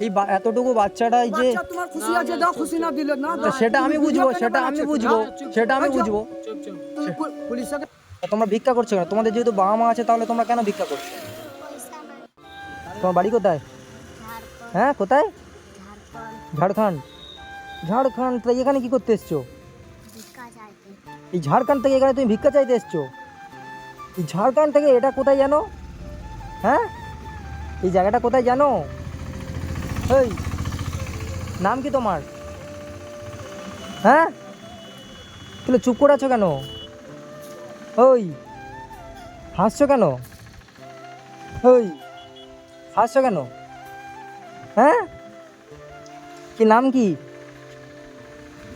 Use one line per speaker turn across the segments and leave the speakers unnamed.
এই বা- এতটুকু বাচ্চাটাই যে
তোমার খুশি আছে দাও খুশি না দিলে না
সেটা আমি বুঝব সেটা আমি বুঝব
হ্যাঁ?
সেটা আমি
আচ্ছা,
বুঝব।
পুলিশকে
তোমরা ভিক্ষা করছ কেন? তোমাদের যেহেতু বাবা মা আছে তাহলে তোমরা কেন ভিক্ষা করছ? তোমার বাড়ি কোথায়? হ্যাঁ কোথায়? ঝাড়খণ্ড। ঝাড়খণ্ড তাই এখানে কি করতে এসছো? এই ঝাড়খণ্ড থেকে এখানে তুমি ভিক্ষা চাইতে এসছো? এই ঝাড়খণ্ড থেকে এটা কোথায় জানো? হ্যাঁ? এই জায়গাটা কোথায় জানো? এই নাম কি তোমার? হ্যাঁ? তাহলে চুপ করে আছো কেন? ওই, হাসছো কেন? ওই, হাসছো কেন? হ্যাঁ? কি নাম কি?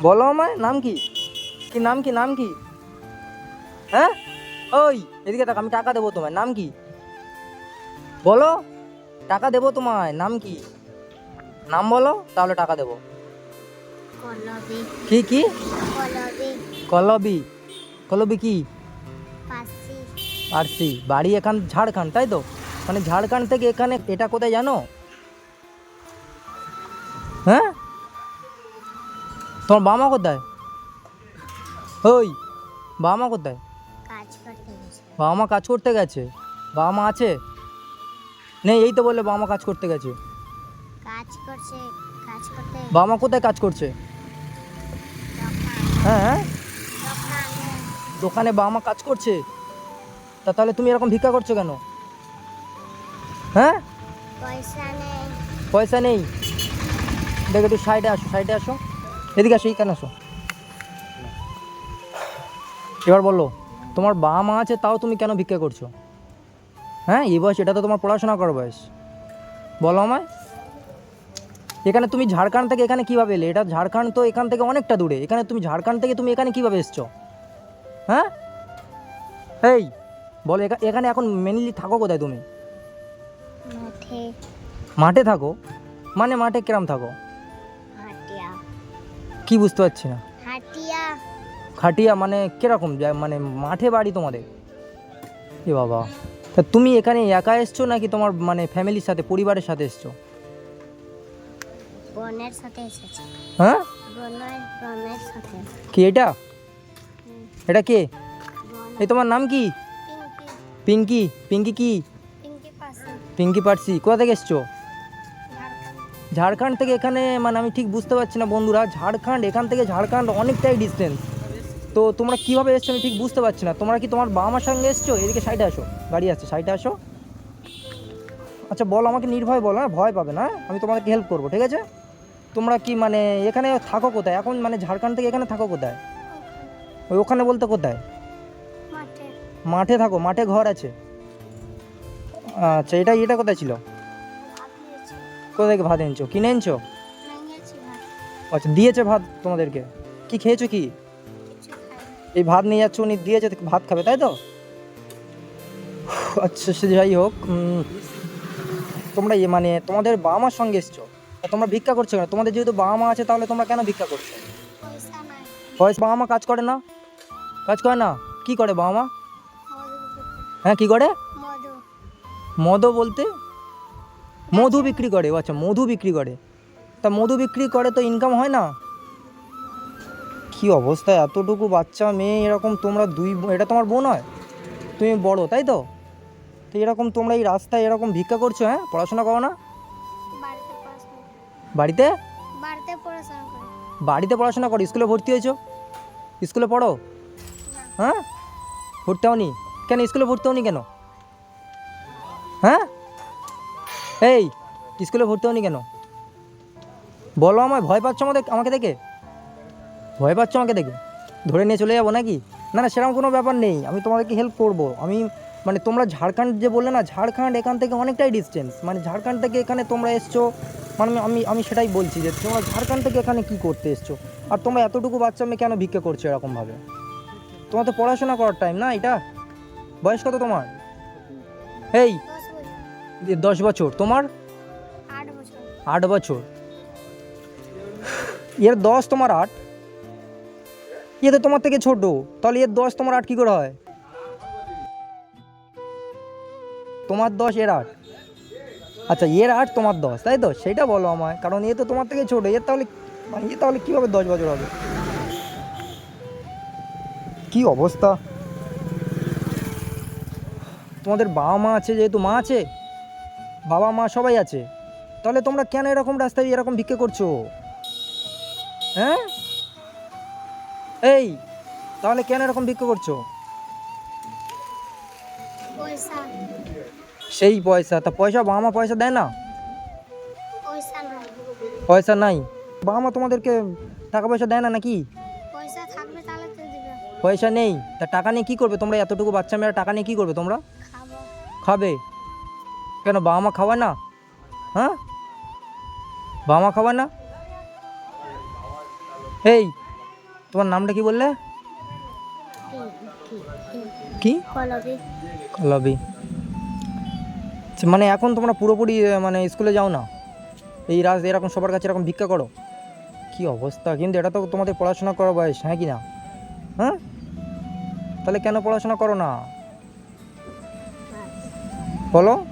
বলো আমায়, নাম কি? কি নাম কি নাম কি? হ্যাঁ? ওই, এদিকে টাকা আমি টাকা দেবো তোমায়, নাম কি? বলো, টাকা দেবো তোমায়, নাম কি? নাম বলো তাহলে টাকা দেবো। কি কি?
কলবি।
কলবি। কি?
পাসি
আরসি বাড়ি এখান ঝাড়খণ্ড তাই তো? মানে ঝাড়খণ্ড থেকে এখানে এটা কোথায় জানো? হ্যাঁ? তোমার বাবা কোথায়? ওই বাবা মা কোথায়? বাবা মা কাজ করতে গেছে? বাবা মা আছে? নেই এই তো বললে বাবা মা কাজ করতে গেছে।
কাজ করছে কাজ করতে।
বাবা মা কোথায় কাজ করছে? হ্যাঁ হ্যাঁ?
দোকানে।
বাবা মা কাজ করছে? তা তাহলে তুমি এরকম ভিক্ষা করছ কেন? হ্যাঁ?
পয়সা নেই।
পয়সা নেই? দেখো একটু সাইডে আসো সাইডে আসো। এদিকে আসো এইখানে আসো। এবার বলো তোমার বাবা মা আছে তাও তুমি কেন ভিক্ষা করছ? হ্যাঁ এই বয়স এটা তো তোমার পড়াশোনা করার বয়স। বলো আমায়। এখানে তুমি ঝাড়খণ্ড থেকে এখানে কীভাবে এলে? এটা ঝাড়খণ্ড তো এখান থেকে অনেকটা দূরে। এখানে তুমি ঝাড়খণ্ড থেকে তুমি এখানে কীভাবে এসছো? হ্যাঁ? এই বলো এখা- এখানে এখন মেনলি থাকো কোথায় তুমি?
মাঠে।
থাকো? মানে মাঠে কিরাম থাকো? কি বুঝতে পারছি না। খাটিয়া মানে কীরকম? মানে মাঠে বাড়ি তোমাদের? এ বাবা। তা তুমি এখানে একা এসছো নাকি তোমার মানে ফ্যামিলির সাথে পরিবারের সাথে এসছো?
বোনের সাথে এসেছে।
হ্যাঁ?
বোনের বোনের সাথে।
কি এটা? এটা কে? এই তোমার নাম কি?
পিঙ্কি।
পিঙ্কি। কি?
পিঙ্কি
পার্সি। কোথা থেকে এসছো?
ঝাড়খণ্ড।
থেকে এখানে মানে আমি ঠিক বুঝতে পারছি না বন্ধুরা। ঝাড়খণ্ড এখান থেকে ঝাড়খণ্ড অনেকটাই ডিস্টেন্স তো তোমরা কীভাবে এসছো আমি ঠিক বুঝতে পারছি না। তোমরা কি তোমার বাবা মার সঙ্গে এসছো? এদিকে সাইডে আসো। গাড়ি আসছে সাইডে আসো। আচ্ছা বলো আমাকে নির্ভয় বলো হ্যাঁ? ভয় পাবে না হ্যাঁ? আমি তোমাদেরকে হেল্প করব ঠিক আছে? তোমরা কি মানে এখানে থাকো কোথায়? এখন মানে ঝাড়খণ্ড থেকে এখানে থাকো কোথায়? ওই ওখানে বলতে কোথায়?
মাঠে।
থাকো মাঠে ঘর আছে। আচ্ছা এটা এটা কোথায় ছিল? কোথায় থেকে ভাত এনেছো? কিনে এনেছো? আচ্ছা দিয়েছে ভাত তোমাদেরকে? কি খেয়েছো কি? এই ভাত নিয়ে যাচ্ছ উনি দিয়েছে ভাত খাবে তাই তো? আচ্ছা সে যাই হোক তোমরা ইয়ে মানে তোমাদের বাবা মার সঙ্গে এসছো? তোমরা ভিক্ষা করছ কেন? তোমাদের যেহেতু বাবা মা আছে, তাহলে তোমরা কেন ভিক্ষা করছ?
পয়সা
বাবা মা কাজ করে না? কাজ করে না? কি করে বাবা মা? হ্যাঁ কি করে? মদও বলতে? মধু বিক্রি করে আচ্ছা মধু বিক্রি করে। তা মধু বিক্রি করে তো ইনকাম হয় না? কি অবস্থা, এতটুকু বাচ্চা মেয়ে, এরকম তোমরা দুই এটা তোমার বোন হয়? তুমি বড়, তাই তো? তো এরকম তোমরা এই রাস্তায় এরকম ভিক্ষা করছ হ্যাঁ? পড়াশোনা করো না?
বাড়িতে?
বাড়িতে
পড়াশোনা করে।
বাড়িতে পড়াশোনা করো স্কুলে ভর্তি হয়েছো? স্কুলে পড়ো? হ্যাঁ? ভর্তি হওনি? কেন স্কুলে ভর্তি হওনি কেন? হ্যাঁ? এই স্কুলে ভর্তি হওনি কেন? বলো আমায় ভয় পাচ্ছ আমাদের আমাকে দেখে? ভয় পাচ্ছ আমাকে দেখে? ধরে নিয়ে চলে যাব নাকি? না না সেরকম কোনো ব্যাপার নেই। আমি তোমাদেরকে হেল্প করব। আমি মানে তোমরা ঝাড়খণ্ড যে বললে না ঝাড়খণ্ড এখান থেকে অনেকটাই ডিস্টেন্স মানে ঝাড়খণ্ড থেকে এখানে তোমরা এসছো মানে আমি আমি সেটাই বলছি যে তোমরা ঝাড়খণ্ড থেকে এখানে কি করতে এসছো? আর তোমরা এতটুকু বাচ্চা মেয়ে কেন ভিক্ষা করছ এরকমভাবে? তোমার তো পড়াশোনা করার টাইম না এটা? বয়স কত তোমার? এই
দশ বছর
এ দশ বছর। তোমার?
আট বছর।
এর দশ তোমার আট? ইয়ে তো তোমার থেকে ছোট। তাহলে এর দশ তোমার আট কী করে হয়? তোমার দশ এর আট। আচ্ছা এর আট তোমার দশ, তাই তো? সেটা বলো আমায়, কারণ এ তো তোমার থেকে ছোটো, এর তাহলে মানে এ তাহলে কীভাবে দশ বছর হবে? কি অবস্থা? তোমাদের বাবা মা আছে, যেহেতু মা আছে, বাবা মা সবাই আছে, তাহলে তোমরা কেন এরকম রাস্তায় এরকম ভিক্ষে করছ? হ্যাঁ? এই, তাহলে কেন এরকম ভিক্ষে করছ? সেই পয়সা তা পয়সা বাবা মা পয়সা দেয় না?
পয়সা নাই।
বাবা মা তোমাদেরকে টাকা পয়সা দেয় না নাকি?
পয়সা
নেই তা টাকা নিয়ে কী করবে তোমরা? এতটুকু বাচ্চা মেয়েরা টাকা নিয়ে কী করবে তোমরা?
খাবে।
কেন বাবা মা খাওয়ায় না? হ্যাঁ? বাবা মা খাওয়ায় না? এই তোমার নামটা কি বললে? কি
কলবি।
লবি আচ্ছা, মানে এখন তোমরা পুরোপুরি মানে স্কুলে যাও না? এই রাজ এরকম সবার কাছে এরকম ভিক্ষা করো? কি অবস্থা? কিন্তু এটা তো তোমাদের পড়াশোনা করা বয়স হ্যাঁ কি না? হ্যাঁ? তাহলে কেন পড়াশোনা করো না? বলো।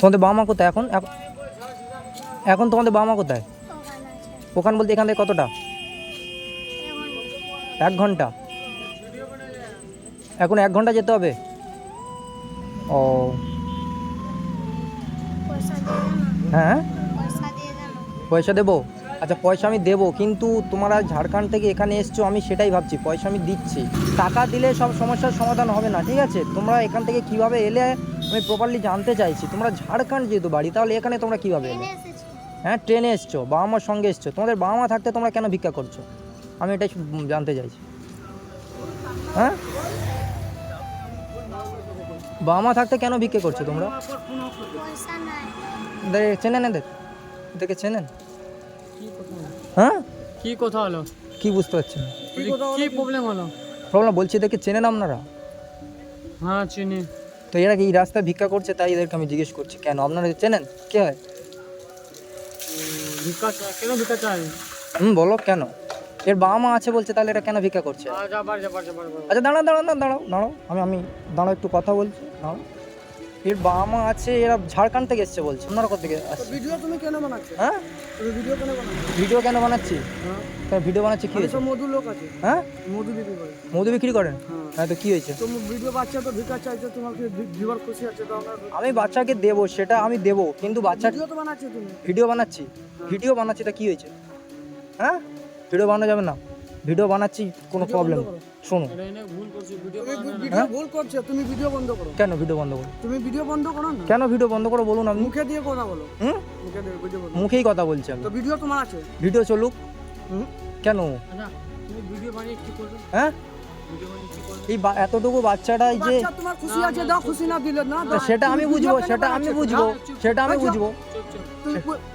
তোমাদের বাবা মা কোথায় এখন? এখন- এখন তোমাদের বাবা মা কোথায়?
ওখান
বলতে এখান থেকে কতটা? এক ঘণ্টা। এখন এক ঘণ্টা যেতে হবে? ও। হ্যাঁ
দেন
পয়সা দেবো? আচ্ছা পয়সা আমি দেবো, কিন্তু তোমরা ঝাড়খণ্ড থেকে এখানে এসছো, আমি সেটাই ভাবছি, পয়সা আমি দিচ্ছি। টাকা দিলে সব সমস্যার সমাধান হবে না, ঠিক আছে? তোমরা এখান থেকে কীভাবে এলে আমি প্রপারলি জানতে চাইছি। তোমরা ঝাড়খণ্ড যেহেতু বাড়ি, তাহলে এখানে তোমরা কীভাবে এলে? হ্যাঁ ট্রেনে এসছো বাবা মার সঙ্গে এসছো। তোমাদের বাবা মা থাকতে তোমরা কেন ভিক্ষা করছ? আমি এটাই জানতে চাইছি। হ্যাঁ? বাবা মা থাকতে কেন ভিক্ষা করছ তোমরা? চেনেন এদের এদেরকে চেনেন? হ্যাঁ?
কি কথা হলো?
কি বুঝতে পারছেন
কি প্রবলেম হলো?
প্রবলেম বলছি এদেরকে চেনেন আপনারা?
হ্যাঁ চিনি।
তো এরা কি এই রাস্তায় ভিক্ষা করছে? তাই এদেরকে আমি জিজ্ঞেস করছি কেন? আপনারা চেনেন? কে হয়?
ভিক্ষা কেন ভিক্ষা চাই
হুম বলো কেন? এর বাবা মা আছে বলছে তাহলে এটা কেন ভিক্ষা করছে। আচ্ছা দাঁড়াও দাঁড়াও দাঁড়াও দাঁড়াও দাঁড়াও আমি আমি দাঁড়াও একটু কথা বলছি দাঁড়াও। এর বাবা মা আছে এরা ঝাড়খণ্ড থেকে এসছে বলছে আপনারা কোথা থেকে আসছে?
ভিডিও তুমি কেন বানাচ্ছো?
হ্যাঁ?
ভিডিও কেন বানাচ্ছো?
ভিডিও কেন বানাচ্ছি?
হ্যাঁ।
ভিডিও বানাচ্ছি কী
আমি
হয়েছে?
মধু লোক আছে।
হ্যাঁ?
মধু বিক্রি করে।
মধু বিক্রি করেন?
হ্যাঁ।
হ্যাঁ তো কী হয়েছে?
তো ভিডিও বাচ্চা তো ভিক্ষা চাইছে তোমাকে ভিউয়ার খুশি আছে তো আমরা
আমি বাচ্চাকে দেবো সেটা আমি দেবো কিন্তু বাচ্চা
ভিডিও তো বানাচ্ছো তুমি?
ভিডিও বানাচ্ছি। ভিডিও বানাচ্ছি তা কী হয়েছে? হ্যাঁ? ভিডিও বানানো যাবে না। ভিডিও বানাচ্ছি কোনো প্রবলেম শুনো।
ভুল করছি ভিডিও
তুমি ভিডিও করছ তুমি ভিডিও বন্ধ করো।
কেন ভিডিও বন্ধ করো?
তুমি ভিডিও বন্ধ করো না।
কেন ভিডিও বন্ধ করো বলুন আপনি।
মুখে দিয়ে কথা বলো।
হুম?
মুখে দিয়ে ভিডিও বলো
মুখেই কথা বলছি আমি।
তো ভিডিও তোমার আছে?
ভিডিও চলুক।
হুম?
কেন?
তুমি ভিডিও বানিয়ে কি করবে?
হ্যাঁ? এই এতটুকু বাচ্চাটা এই যে
তোমার খুশি আছে দাও খুশি না দিলে না
সেটা আমি বুঝব সেটা আমি বুঝব সেটা আমি
আচ্ছা।
বুঝব।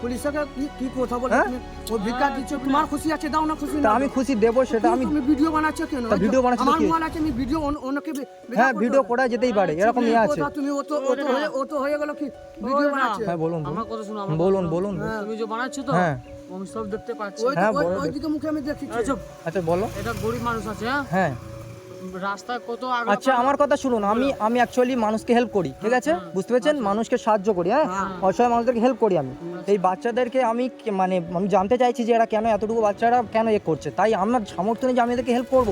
পুলিশকে কি কি কথা বলে?
হ্যাঁ?
ও ভিক্ষা দিচ্ছ তোমার খুশি আছে দাও না খুশি না
আমি খুশি দেবো সেটা আমি
ভিডিও বানাচ্ছো কেন?
ভিডিও বানাচ্ছি
আমার মোবাইল আছে আমি ভিডিও অন্যকে
হ্যাঁ ভিডিও করা যেতেই পারে এরকম ইয়ে আছে।
তুমি ও তো ও তো হয়ে ও তো হয়ে গেল কি? ভিডিও। বানাচ্ছে।
হ্যাঁ বলুন
আমার
বলুন।
কথা শোনো আমার
বলুন।
তুমি যে বানাচ্ছ তো
হ্যাঁ।
আমি সব দেখতে পাচ্ছি।
হ্যাঁ,
ওইদিকে মুখে আমি দেখি
আরে
আচ্ছা বলো।
এটা গরিব মানুষ আছে হ্যাঁ।
হ্যাঁ
রাস্তায় কত
আচ্ছা আমার কথা শুনুন আমি আমি অ্যাকচুয়ালি মানুষকে হেল্প করি ঠিক আছে? বুঝতে পেরেছেন? মানুষকে সাহায্য করি হ্যাঁ? অসহায় মানুষদেরকে হেল্প করি আমি। এই বাচ্চাদেরকে আমি মানে আমি জানতে চাইছি যে এরা কেন এতটুকু বাচ্চারা কেন এ করছে? তাই আমার সামর্থ্য নেই যে আমি এদেরকে হেল্প করব।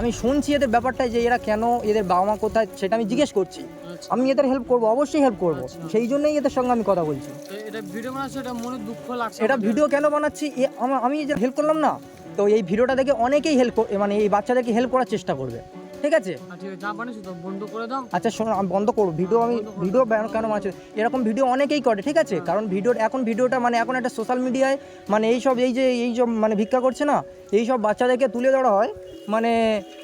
আমি শুনছি এদের ব্যাপারটা যে এরা কেন এদের বাবা মা কোথায় সেটা আমি জিজ্ঞেস করছি।
আচ্ছা।
আমি এদের হেল্প করব অবশ্যই হেল্প করব। সেই জন্যই এদের সঙ্গে আমি কথা বলছি।
এটা ভিডিও বানাচ্ছ এটা মনে দুঃখ লাগছে
এটা ভিডিও কেন বানাচ্ছি? আমি যে হেল্প করলাম না তো এই ভিডিওটা দেখে অনেকেই হেল্প মানে এই বাচ্চাদেরকে হেল্প করার চেষ্টা করবে। ঠিক আছে?
হ্যাঁ,
আচ্ছা শোনো আমি বন্ধ করব। ভিডিও আমি ভিডিও কেন আছে এরকম ভিডিও অনেকেই করে ঠিক আছে? কারণ ভিডিও এখন ভিডিওটা মানে এখন একটা সোশ্যাল মিডিয়ায় মানে এই সব এই যে এই সব মানে ভিক্ষা করছে না এই সব বাচ্চাদেরকে তুলে ধরা হয়। মানে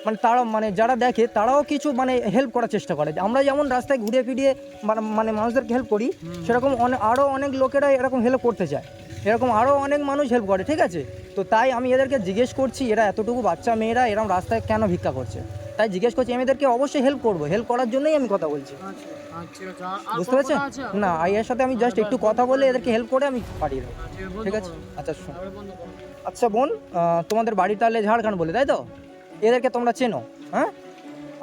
মানে তারা মানে যারা দেখে তারাও কিছু মানে হেল্প করার চেষ্টা করে। আমরা যেমন রাস্তায় ঘুরে ফিরিয়ে মানে মানে মানুষদেরকে হেল্প করি সেরকম অনেক আরও অনেক লোকেরা এরকম হেল্প করতে চায়। এরকম আরও অনেক মানুষ হেল্প করে ঠিক আছে? তো তাই আমি এদেরকে জিজ্ঞেস করছি এরা এতটুকু বাচ্চা মেয়েরা এরকম রাস্তায় কেন ভিক্ষা করছে? তাই জিজ্ঞেস করছি আমি এদেরকে অবশ্যই হেল্প করব। হেল্প করার জন্যই আমি কথা বলছি। বুঝতে পারছেন? না এর সাথে আমি জাস্ট একটু কথা বলে এদেরকে হেল্প করে আমি পাঠিয়ে দেবো। ঠিক আছে? আচ্ছা শোন। আচ্ছা বোন তোমাদের বাড়ি তাহলে ঝাড়খণ্ড বলে তাই তো? এদেরকে তোমরা চেনো হ্যাঁ?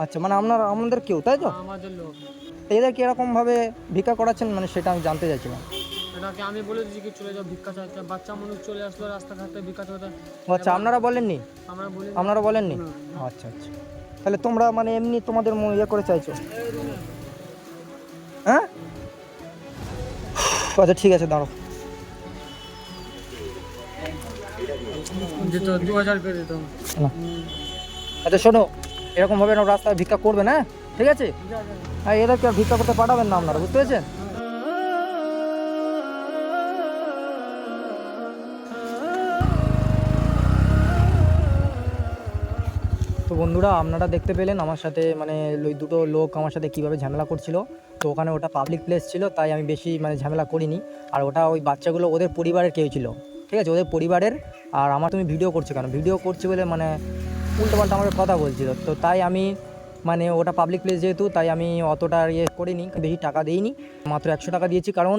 আচ্ছা মানে আপনার আপনাদের কেউ তাই
আমাদের
তো এদেরকে এরকমভাবে ভিক্ষা করাচ্ছেন মানে সেটা আমি জানতে চাইছিলাম।
এটাকে আমি বলে দিয়েছি কি চলে যাও ভিক্ষা চাইতে। বাচ্চা মানুষ চলে আসলো রাস্তাঘাটে ভিক্ষা চাইতে।
আচ্ছা আপনারা বলেননি?
আমরা বলি
আপনারা বলেননি? আচ্ছা আচ্ছা। তাহলে তোমরা মানে এমনি তোমাদের ম- ইয়ে করে চাইছো? হ্যাঁ? আচ্ছা ঠিক আছে দাঁড়ো
দিত দু হাজার করে দিতাম
আচ্ছা শোনো এরকমভাবে এরকম রাস্তায় ভিক্ষা করবে না ঠিক আছে? আর এদেরকে আর ভিক্ষা করতে পাঠাবেন না আপনারা বুঝতে পেরেছেন? বন্ধুরা, আপনারা দেখতে পেলেন আমার সাথে মানে ওই দুটো লোক আমার সাথে কীভাবে ঝামেলা করছিল। তো ওখানে ওটা পাবলিক প্লেস ছিল, তাই আমি বেশি মানে ঝামেলা করিনি। আর ওটা ওই বাচ্চাগুলো ওদের পরিবারের কেউ ছিল। ঠিক আছে? ওদের পরিবারের। আর আমার তুমি ভিডিও করছ কেন? ভিডিও করছ বলে মানে উল্টোপাল্টা আমাকে কথা বলছিল। তো তাই আমি মানে ওটা পাবলিক প্লেস যেহেতু, তাই আমি অতটা ইয়ে করিনি, বেশি টাকা দিইনি। মাত্র একশো টাকা দিয়েছি। কারণ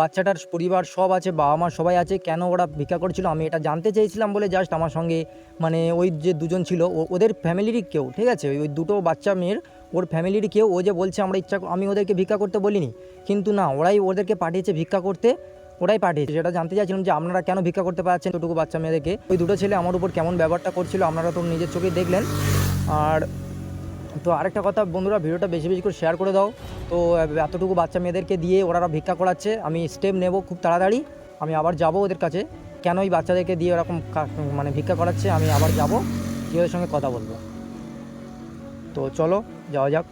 বাচ্চাটার পরিবার সব আছে, বাবা মা সবাই আছে, কেন ওরা ভিক্ষা করছিল আমি এটা জানতে চেয়েছিলাম বলে জাস্ট আমার সঙ্গে মানে ওই যে দুজন ছিল ওদের ফ্যামিলিরই কেউ, ঠিক আছে? ওই দুটো বাচ্চা মেয়ের, ওর ফ্যামিলির কেউ, ও যে বলছে আমরা ইচ্ছা আমি ওদেরকে ভিক্ষা করতে বলিনি। কিন্তু না, ওরাই ওদেরকে পাঠিয়েছে ভিক্ষা করতে, ওরাই পাঠিয়েছে। সেটা জানতে চাইছিলাম যে আপনারা কেন ভিক্ষা করতে পারছেন দুটুকু বাচ্চা মেয়েদেরকে? ওই দুটো ছেলে আমার উপর কেমন ব্যবহারটা করছিল আপনারা তো নিজের চোখে দেখলেন। আর তো আরেকটা কথা, বন্ধুরা, ভিডিওটা বেশি বেশি করে শেয়ার করে দাও। তো এতটুকু বাচ্চা মেয়েদেরকে দিয়ে ওরা ভিক্ষা করাচ্ছে, আমি স্টেপ নেব খুব তাড়াতাড়ি, আমি আবার যাব ওদের কাছে। কেন ওই বাচ্চাদেরকে দিয়ে ওরকম মানে ভিক্ষা করাচ্ছে, আমি আবার যাব গিয়ে ওদের সঙ্গে কথা বলব। তো চলো, যাওয়া যাক।